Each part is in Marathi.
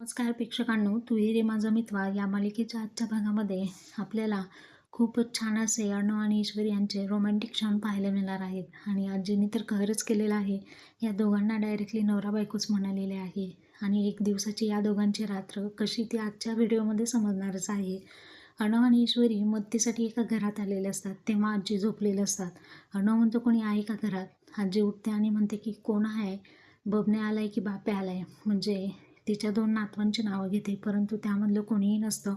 नमस्कार प्रेक्षकांनो तुही रे माझा मित्वा या मालिकेच्या आजच्या भागामध्ये आपल्याला खूपच छान असे अर्णव आणि ईश्वरी यांचे रोमॅन्टिक क्षण पाहायला मिळणार आहेत. आणि आजींनी तर कहरच केलेला आहे. या दोघांना डायरेक्टली नवरा बायकोच म्हणालेले आहे. आणि एक दिवसाची या दोघांची रात्र कशी ती आजच्या व्हिडिओमध्ये समजणारच आहे. अर्णव आणि ईश्वरी मदतीसाठी एका घरात आलेले असतात. तेव्हा आजी झोपलेले असतात. अर्णव म्हणतो कोणी आहे का घरात? आजी उठते आणि म्हणते की कोण आहे? बबने आलाय की बापे आलाय? म्हणजे तिच्या दोन नातवांची नावं घेते परंतु त्यामधलं कोणीही नसतं.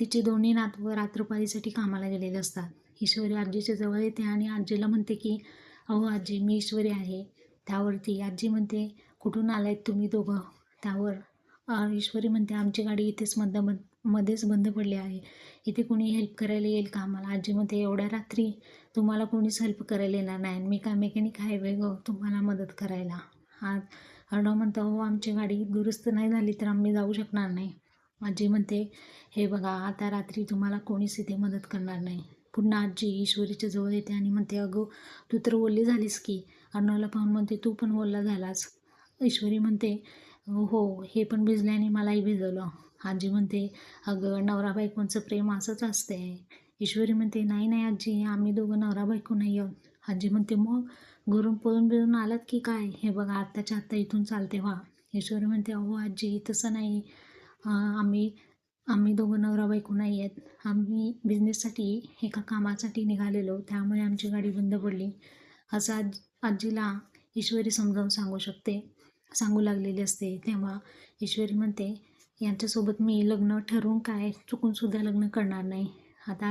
तिचे दोन्ही नातवं रात्रपाळीसाठी कामाला गेलेले असतात. ईश्वरी आजीच्या जवळ येते आणि आजीला म्हणते की अहो आजी मी ईश्वरी आहे. त्यावरती आजी म्हणते कुठून आलायत तुम्ही दोघं? त्यावर ईश्वरी म्हणते आमची गाडी इथेच मध मध्येच बंद पडली आहे. इथे कोणी हेल्प करायला येईल का आम्हाला? आजी म्हणते एवढ्या रात्री तुम्हाला कोणीच हेल्प करायला येणार नाही. मी काय मेकॅनिक आहे वेग तुम्हाला मदत करायला. हा अर्णव म्हणतो हो आमची गाडी दुरुस्त नाही झाली तर आम्ही जाऊ शकणार नाही. आजी म्हणते हे बघा आता रात्री तुम्हाला कोणीच इथे मदत करणार नाही. पुन्हा आजी ईश्वरीच्या जवळ येते आणि म्हणते अगं तू तर बोलली झालीस की. अर्णवला पाहून म्हणते तू पण बोलला झालास. ईश्वरी म्हणते हो हे पण भिजल्याने मलाही भिजवलं. आजी म्हणते अगं नवरा बायकोंचं प्रेम असंच असते ईश्वरी म्हणते नाही नाही आजी आम्ही दोघं नवरा बायको नाही आहोत. आजी म्हणते मग घरून पळून बिळून आलात की काय? हे बघा आत्ताच्या आत्ता इथून चालते व्हा. ईश्वरी म्हणते अहो आजी तसं नाही. आम्ही आम्ही दोघं नवरा बायको नाही आहेत. आम्ही बिझनेससाठी एका कामासाठी निघालेलो. त्यामुळे आमची गाडी बंद पडली. असं आज आजीला ईश्वरी समजावून सांगू शकते सांगू लागलेली असते. तेव्हा ईश्वरी म्हणते यांच्यासोबत मी लग्न ठरवून काय चुकूनसुद्धा लग्न करणार नाही. आता